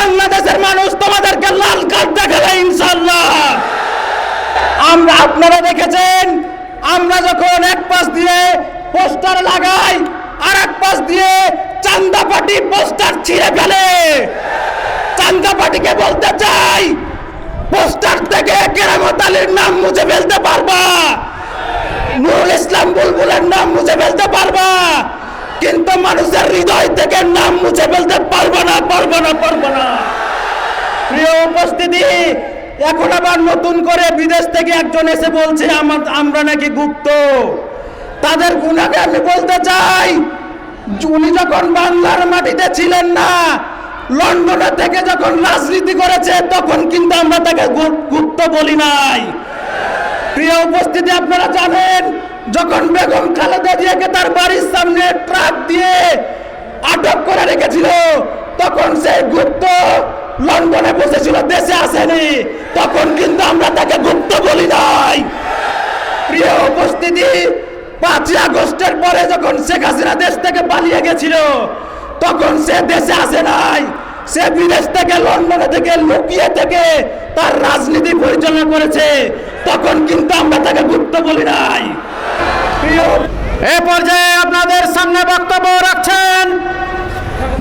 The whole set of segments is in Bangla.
বাংলাদেশের মানুষ তোমাদেরকে লাল কার্ড দেখাবে ইনশাল্লাহ আমরা, আপনারা দেখেছেন, আমরা যখন এক পাশ দিয়ে পোস্টার লাগাই আর এক পাশ দিয়ে চান্দা পার্টি পোস্টার ছিঁড়ে ফেলে। চান্দা পার্টিকে বলতে চাই, পোস্টার থেকে কেরামত আলীর নাম মুছে ফেলতে পারবা। নুরুল ইসলাম বুলবুলের নাম মুছে ফেলতে পারবা। কিন্তু মানুষের হৃদয় থেকে নাম মুছে ফেলতে পারবা না, পারব না পারব না। প্রিয় উপস্থিতি, এখন আবার নতুন করে বিদেশ থেকে একজন এসে বলছে, আমার আমরা নাকি গুপ্ত। তাদের গুণাকে আমি বলতে চাই, উনি যখন বাংলার মাটিতে ছিলেন না, লন্ডনে থেকে যখন রাজনীতি করেছে, তখন কিন্তু আমরা তাকে গুপ্ত বলি নাই। প্রিয় উপস্থিতি, আপনারা জানেন যখন বেগম খালেদা জিয়াকে তার বাড়ির সামনে ট্রাক দিয়ে আটক করে রেখেছিল, তখন সে গুপ্ত লন্ডনে বসেছিল, দেশে আসেনি। তখন কিন্তু আমরা তাকে গুপ্ত বলি নাই। প্রিয় উপস্থিতি, পাঁচই আগস্টের পরে যখন শেখ হাসিনা দেশ থেকে পালিয়ে গেছিল, তখন সে দেশে আসে নাই। সে বিদেশ থেকে, লন্ডনে থেকে, লুকিয়ে থেকে তার রাজনীতি পরিচালনা করেছে। তখন কিন্তু আমরা তাকে গুরুত্ব বলি নাই। এ পর্যায়ে আপনাদের সামনে বক্তব্য রাখছেন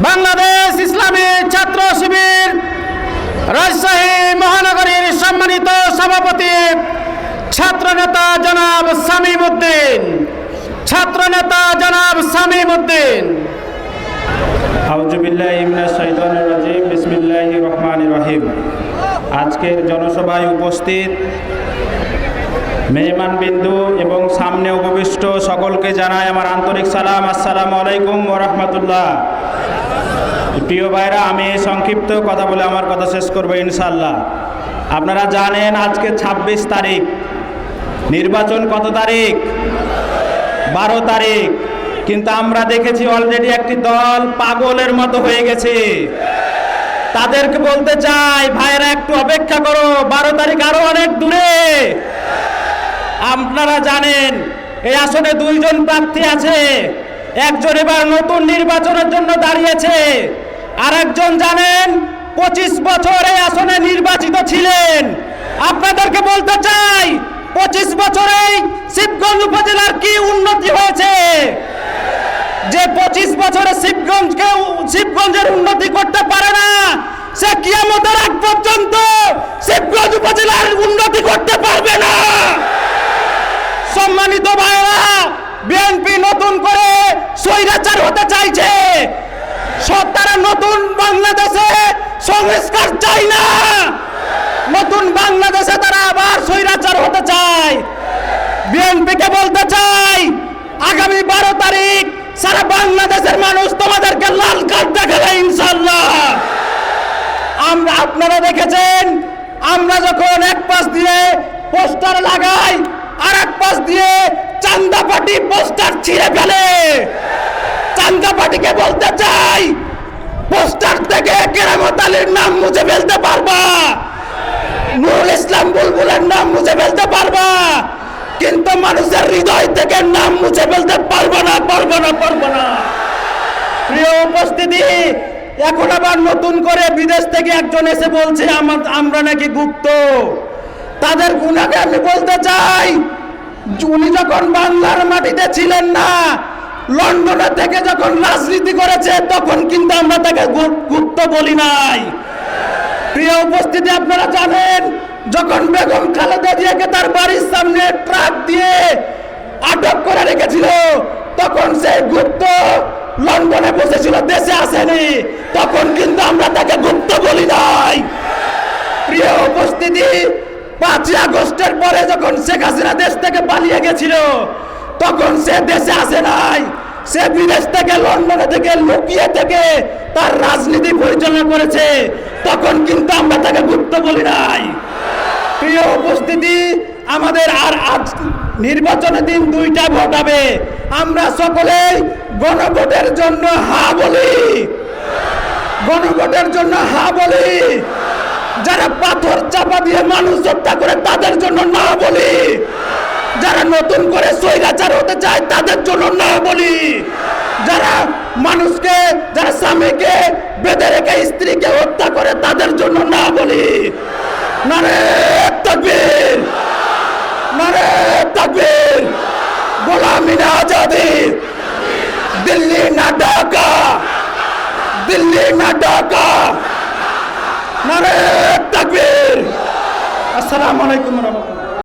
বাংলাদেশ ইসলামী ছাত্র শিবির রাজশাহী মহানগরীর সম্মানিত সভাপতি ছাত্রনেতা জনাব সামিম উদ্দিন ছাত্রনেতা জনাব সামিম উদ্দিন আজকের জনসভায় উপস্থিত মেহমান বিন্দু এবং সামনে উপবিষ্ট সকলকে জানাই আমার আন্তরিক সালাম, আসসালামু আলাইকুম রহমতুল্লাহ। প্রিয় ভাইরা, আমি সংক্ষিপ্ত কথা বলে আমার কথা শেষ করব ইনশাল্লাহ আপনারা জানেন আজকে ২৬ তারিখ। নির্বাচন কত তারিখ? বারো তারিখ। কিন্তু আমরা দেখেছি অলরেডি একটি দল পাগলের মতো হয়ে গেছে। তাদেরকে বলতে চাই, ভাইরা একটু অপেক্ষা করো। বারো তারিখ আরও অনেক দূরে। আপনারা জানেন, এই আসনে দুইজন প্রার্থী আছে। একজন এবার নতুন নির্বাচনের জন্য দাঁড়িয়েছে। আর একজন জানেন, পঁচিশ বছর এই আসনে নির্বাচিত ছিলেন। আপনাদেরকে বলতে চাই, পঁচিশ বছরেই শিবগঞ্জ উপজেলার কি উন্নতি হয়েছে? যে পঁচিশ বছরে শিবগঞ্জকে শিবগঞ্জের উন্নতি করতে পারে না, সে কিয়ামতের আগ পর্যন্ত শিবগঞ্জ উপজেলার উন্নতি করতে পারবে না। সম্মানিত ভাইরা বিএনপি নতুন করে স্বৈরাচার হতে চাইছে। তারা নতুন বাংলাদেশে সংস্কার চাই না। নতুন বাংলাদেশে তারা আবার স্বৈরাচার হতে চায়। বিএনপিকে বলতে চাই, আগামী বারো তারিখ সারা বাংলাদেশের মানুষ তোমাদেরকে লাল কার্ড দেখাবে ইনশাল্লাহ আমরা আপনারা দেখেছেন, আমরা যখন এক পাশ দিয়ে পোস্টার লাগাই আর এক পাশ দিয়ে চান্দা পার্টি পোস্টার ছিঁড়ে ফেলে। চান্দা পার্টিকে বলতে চাই, পোস্টার থেকে কেরামত আলীর নাম মুছে ফেলতে পারবা। নুরুল ইসলাম বুলবুলের নাম মুছে ফেলতে পারবা। কিন্তু মানুষের হৃদয় থেকে নাম মুছে ফেলতে পারবা না পারবা না, পারব না। প্রিয় উপস্থিতি, এখন আবার নতুন করে বিদেশ থেকে একজন এসে বলছে, আমার আমরা নাকি গুপ্ত। তাদের গুণাকে আমি বলতে চাই, উনি যখন বাংলার মাটিতে ছিলেন না, লন্ডনে থেকে যখন রাজনীতি করেছে, তখন কিন্তু আমরা তাকে গুপ্ত বলি নাই। প্রিয় উপস্থিতি, আপনারা জানেন, যখন বেগম খালেদা জিয়াকে তার বাড়ির সামনে ট্রাক দিয়ে আটক করে রেখেছিল, তখন সে গুপ্ত লন্ডনে বসেছিল, দেশে আসেনি। তখন কিন্তু আমরা তাকে গুপ্ত বলি নাই। প্রিয় উপস্থিতি পাঁচই আগস্টের পরে যখন শেখ হাসিনা দেশ থেকে পালিয়ে গেছিল, তখন সে দেশে আসে নাই। সে বিদেশ থেকে, লন্ডনে থেকে, লুকিয়ে থেকে তার রাজনীতি পরিচালনা করেছে। তখন কিন্তু আমরা তাকে গুরুত্ব বলি নাই। প্রিয় উপস্থিতি, আমাদের আর আজ নির্বাচনের দিন দুইটা ভোট হবে। আমরা সকলেই গণভোটের জন্য হা বলি। গণভোটের জন্য হা বলি। যারা পাথর চাপা দিয়ে মানুষ হত্যা করে, তাদের জন্য না বলি। যারা নতুন করে স্বৈরাচার হতে চায়, তাদের জন্য না বলি। যারা মানুষকে, যারা স্বামীকে বেঁধে রেখে স্ত্রীকে হত্যা করে, তাদের জন্য না বলি। নারে তাকবীর। নারে তাকবীর। গোলামি না আজাদি। দিল্লি না ঢাকা। দিল্লি না ঢাকা। নারে তাকবীর। আসসালামু আলাইকুম রহমতুল্লাহ।